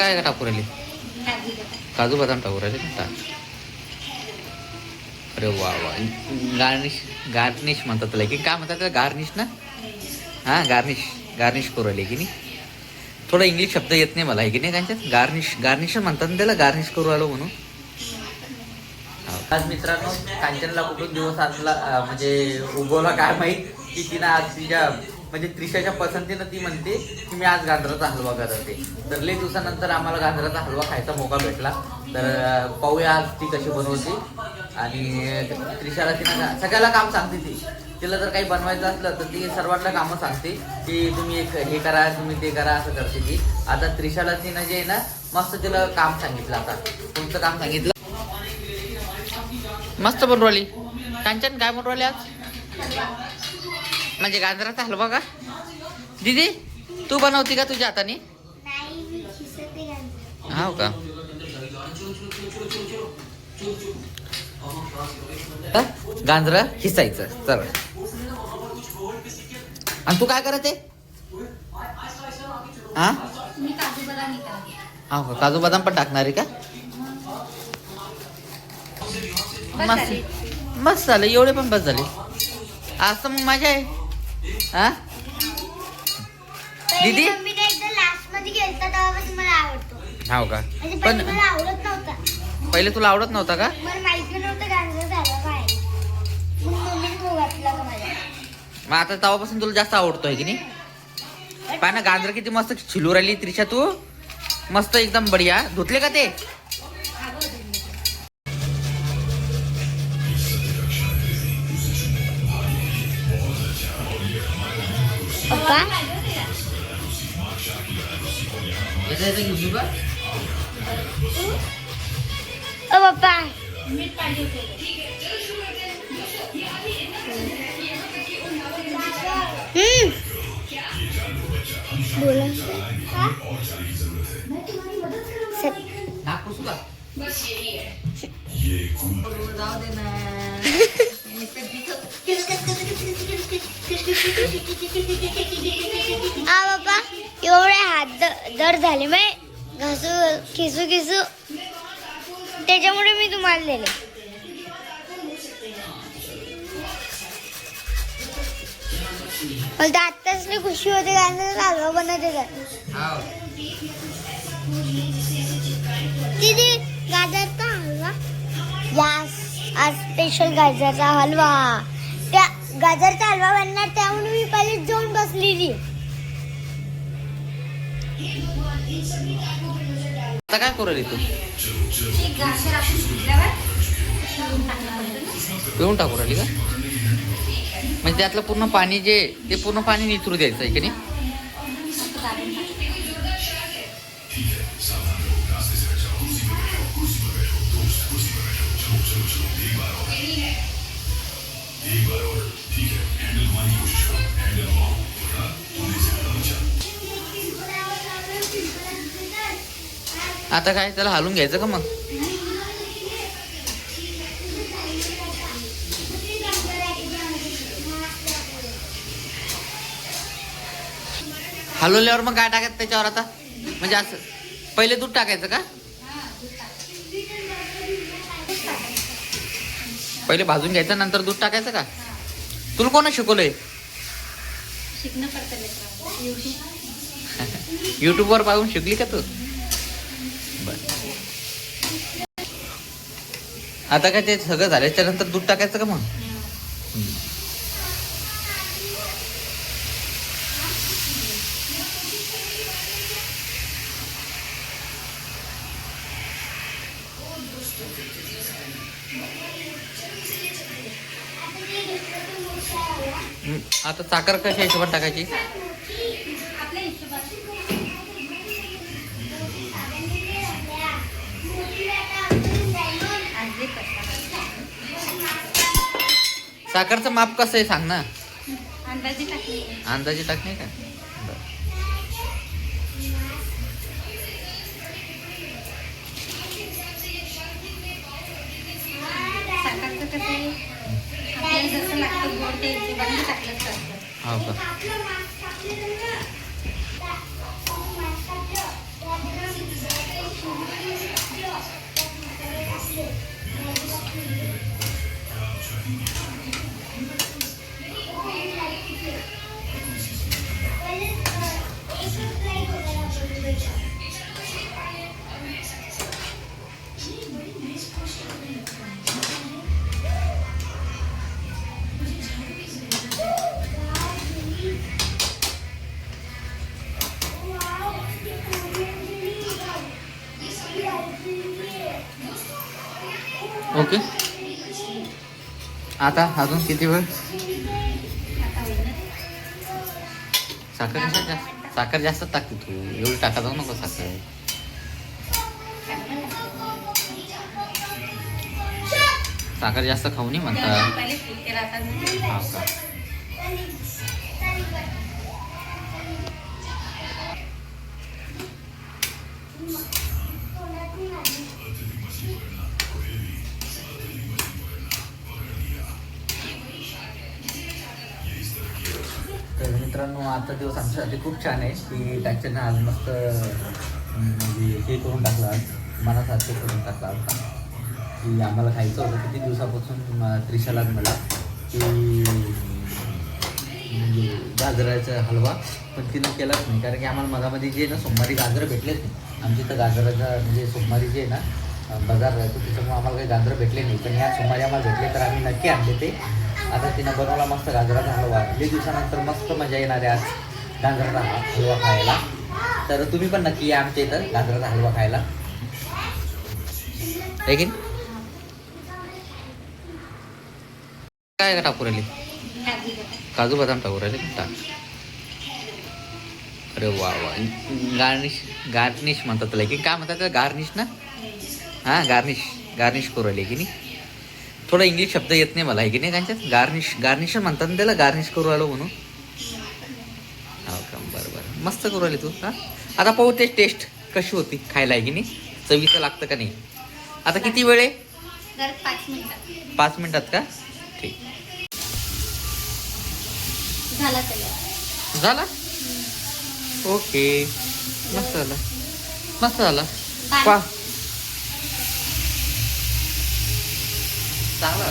काय टाकू राहिले? काजू बदाम टाकू राहिले ना अरे वा वा. गार्निश गार्निश म्हणतात त्याला. की काय म्हणतात त्याला? गार्निश ना? हां गार्निश. गार्निश करू राहिले की नाही? थोडा इंग्लिश शब्द येत नाही मला की नाही त्यांच्यात गार्निश गार्निश म्हणतात ना त्याला गार्निश करू आलो म्हणून. हो. आज मित्रांनो कांचनला कुठून दिवस आणला म्हणजे उगवला काय माहीत? की तिनं आज तिच्या म्हणजे त्रिशाच्या पसंतीनं ती म्हणते की मी आज गाजराचा हलवा करते. तर लई दिवसानंतर आम्हाला गाजराचा हलवा खायचा मोका भेटला. तर पाहूया आज ती कशी बनवते. आणि त्रिशाला तिनं सगळ्याला काम सांगते ती. तिला जर काही बनवायचं असलं तर ती सर्वांना कामं सांगते की तुम्ही एक हे करा तुम्ही ते करा असं करते ती. आता त्रिशाला तिनं जे आहे ना मस्त तिला काम सांगितलं आता. तुमचं काम सांगितलं? मस्त बनवली. कांचन काय बनवली आज? म्हणजे गाजराचा हलवा का? दीदी तू बनवती का तुझ्या हाताने? हाव का? हा? गांजरं खिसायचं चल. आणि तू काय करत? हा हाव का? काजू बदाम पण टाकणार आहे का मस्त. मस्त झालं एवढे पण बस झाले. तर मग मजा आहे. हा? दीदी? हाव का? पण पहिले तुला आवडत नव्हता का? मग आता तेव्हापासून तुला जास्त आवडतोय की नाही? पाय ना गाजर किती मस्त छिलू राहिली त्रिशा तू. मस्त एकदम बढिया. धुतले का ते? पप्पा ओ पप्पा हम्म बोला सर आ बाबा एवढे हात दर झाले माय घासू खिसू खिसू. त्याच्यामुळे मी तुम्हाला दिले. मला आत्ताच लई खुशी होते कारण हलवा बनवते तर. दीदी गाजरचा हलवा? यास आज स्पेशल गाजरचा हलवा. गाजरचा हलवा बनणार त्यामुळे मी पहिले जाऊन बसलेली. आता काय करू तू? पिऊन टाकू राहिली का? म्हणजे त्यातलं पूर्ण पाणी जे ते पूर्ण पाणी निचरू द्यायचं आहे की नाही? आता काय त्याला हालून घ्यायचं का मग? हलवल्यावर मग काय टाकायचं त्याच्यावर आता? म्हणजे असं पहिले दूध टाकायचं का? पहिले भाजून घ्यायचं नंतर दूध टाकायचं का? तुला कोण शिकवलंय? शिकणं पडतं युट्यूबवर पाहून शिकली का तू? बर. आता काय ते सगळं झालं त्यानंतर दूध टाकायचं का मग. आता साखर कशा हिशोबात टाकायची? साखरचं माप कसं आहे सांग ना. अंदाजे टाकली अंदाजे टाक नाही का? ते जेवण टाकलंच असतं हो का आता अजून किती वेळ? साखर जास्त साखर जास्त टाकते तू. एवढी टाका जाऊ नको साखर. साखर जास्त खाऊ नये म्हणतात मित्रांनो आजचा दिवस आमच्यासाठी खूप छान आहे की त्यांच्यानं आज मस्त म्हणजे हे करून टाकला आज मनासारखे करून टाकला होता की आम्हाला खायचं होतं किती दिवसापासून त्रिशाला मला की म्हणजे गाजराचा हलवा पण तिनं केलाच नाही. कारण की आम्हाला मधामध्ये जे आहे ना सोमवारी गाजर भेटलेच नाही. आमच्या इथं गाजराचा म्हणजे सोमवारी जे आहे ना बाजार राहतो त्याच्यामुळे आम्हाला काही गाजर भेटले नाही. पण या सोमवारी आम्हाला भेटले तर आम्ही नक्की आणले ते. आता तिनं बनवला मस्त गाजराचा हलवा लई दिवसानंतर मस्त मजा येणार आहे आज गाजराचा हलवा खायला. तर तुम्ही पण नक्की या आमच्या इथं गाजराचा हलवा खायला. आहे की काय टाकू राहिले काजू बदाम टाकू राहिले टाक. अरे वा वा. गार्निश गार्निश म्हणतात त्याला. की काय म्हणतात गार्निश ना? हां गार्निश. गार्निश करू राहिले की नाही? थोडा इंग्लिश शब्द येत नाही मला की नाही त्यांच्यात गार्निश गार्निश म्हणतात ना त्याला गार्निश करू आलो म्हणून. हो का? बरं बरं. मस्त करू राहिले तू हां? आता पाहू ते टेस्ट कशी होती खायला आहे की नाही? चवीचं लागतं का नाही? आता किती वेळ आहे? पाच मिनिटात. का? ठीक. झाला ओके. मस्त झालं. मस्त झालं. पा चांगला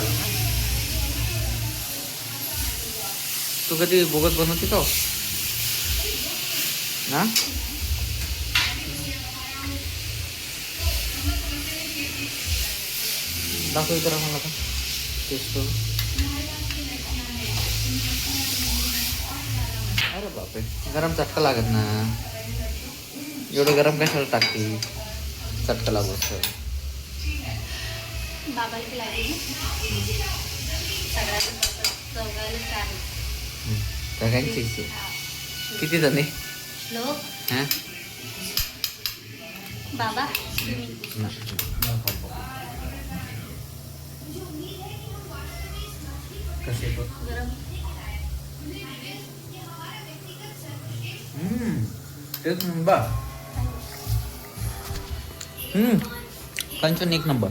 तू कधी बोगत बनवते का हो? ना? दाखव करा मला का टेस्ट करून. अरे बापरे. गरम चटका लागत ना. एवढं गरम कशाला टाकते? चटका लागू असतं बाबाला लागेल सगळ्यांची किती जण? आहे श्लोक हां? बाबा. कसे गरम. तेच नंबर कंचन एक नंबर